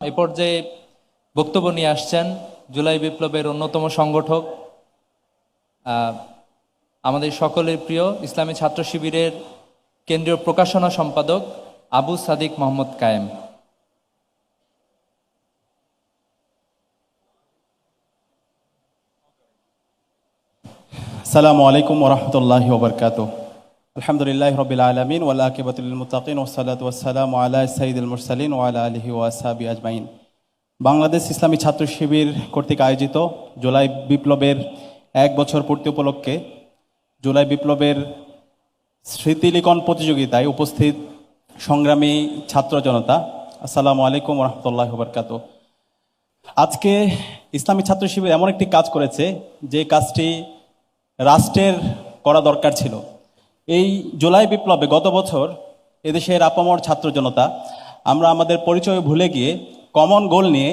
এ পর্যায়ে বক্তব্য নিয়ে আসছেন জুলাই বিপ্লবের অন্যতম সংগঠক আমাদের সকলের প্রিয় ইসলামী ছাত্র শিবিরের কেন্দ্রীয় প্রকাশনা সম্পাদক আবু সাদিক মোহাম্মদ কায়েম। আসসালামু আলাইকুম ওরহমতুল্লাহি ওবরকাত আলহামদুলিল্লাহ রবিল আলমিন ওয়াল আকিবাতুল মুতাকিন ওসালাত ওয়াসালাম আলা সাইদুল মুরসালিন ওয়ালা আলহি ওয়াসাবি আজমাইন। বাংলাদেশ ইসলামী ছাত্র শিবির কর্তৃক আয়োজিত জুলাই বিপ্লবের এক বছর পূর্তি উপলক্ষে জুলাই বিপ্লবের স্মৃতিলিখন প্রতিযোগিতায় উপস্থিত সংগ্রামী ছাত্র জনতা, আসসালামু আলাইকুম রহমতুল্লাহ বরকাত আজকে ইসলামী ছাত্র শিবির এমন একটি কাজ করেছে, যে কাজটি রাষ্ট্রের করা দরকার ছিল। এই জুলাই বিপ্লবে গত বছর এদেশের আপামর ছাত্র জনতা, আমরা আমাদের পরিচয় ভুলে গিয়ে কমন গোল নিয়ে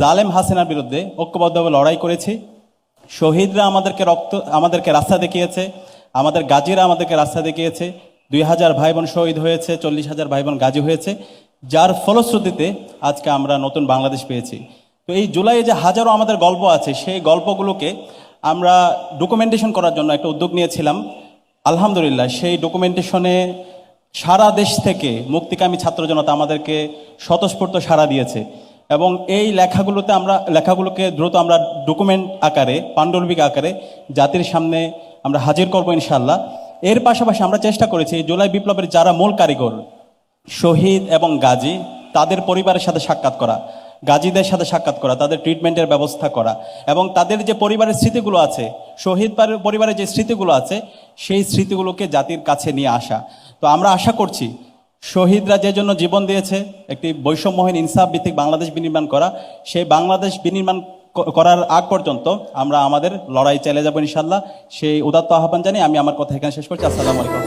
জালেম হাসিনার বিরুদ্ধে ঐক্যবদ্ধভাবে লড়াই করেছি। শহীদরা আমাদেরকে রক্ত, আমাদেরকে রাস্তা দেখিয়েছে, আমাদের গাজীরা আমাদেরকে রাস্তা দেখিয়েছে। দুই হাজার ভাই বোন শহীদ হয়েছে, চল্লিশ হাজার ভাই বোন গাজী হয়েছে। যার ফলশ্রুতিতে আজকে আমরা নতুন বাংলাদেশ পেয়েছি। তো এই জুলাইয়ে যে হাজারো আমাদের গল্প আছে, সেই গল্পগুলোকে আমরা ডকুমেন্টেশন করার জন্য একটা উদ্যোগ নিয়েছিলাম। আলহামদুলিল্লাহ, সেই ডকুমেন্টেশনে সারা দেশ থেকে মুক্তিকামী ছাত্র জনতা আমাদেরকে স্বতঃস্ফূর্ত সাড়া দিয়েছে। এবং এই লেখাগুলোতে আমরা, লেখাগুলোকে দ্রুত আমরা ডকুমেন্ট আকারে পাণ্ডুলিপিক আকারে জাতির সামনে আমরা হাজির করব ইনশাল্লাহ এর পাশাপাশি আমরা চেষ্টা করেছি জুলাই বিপ্লবের যারা মূল কারিগর, শহীদ এবং গাজী, তাদের পরিবারের সাথে সাক্ষাৎ করা। গাজীদের সাথে সাক্ষাৎ করা, তাদের ট্রিটমেন্টের ব্যবস্থা করা এবং তাদের যে পরিবারের স্মৃতিগুলো আছে, শহীদ পরিবারের যে স্মৃতিগুলো আছে, সেই স্মৃতিগুলোকে জাতির কাছে নিয়ে আসা। তো আমরা আশা করছি শহীদরা যে জন্য জীবন দিয়েছে, একটি বৈষম্যহীন ইনসাফ ভিত্তিক বাংলাদেশ বিনির্মাণ করা, সেই বাংলাদেশ বিনির্মাণ করার আগ পর্যন্ত আমরা আমাদের লড়াই চালিয়ে যাব ইনশাল্লাহ সেই উদাত্ত আহ্বান জানিয়ে আমি আমার কথা এখানে শেষ করছি। আসসালামু আলাইকুম।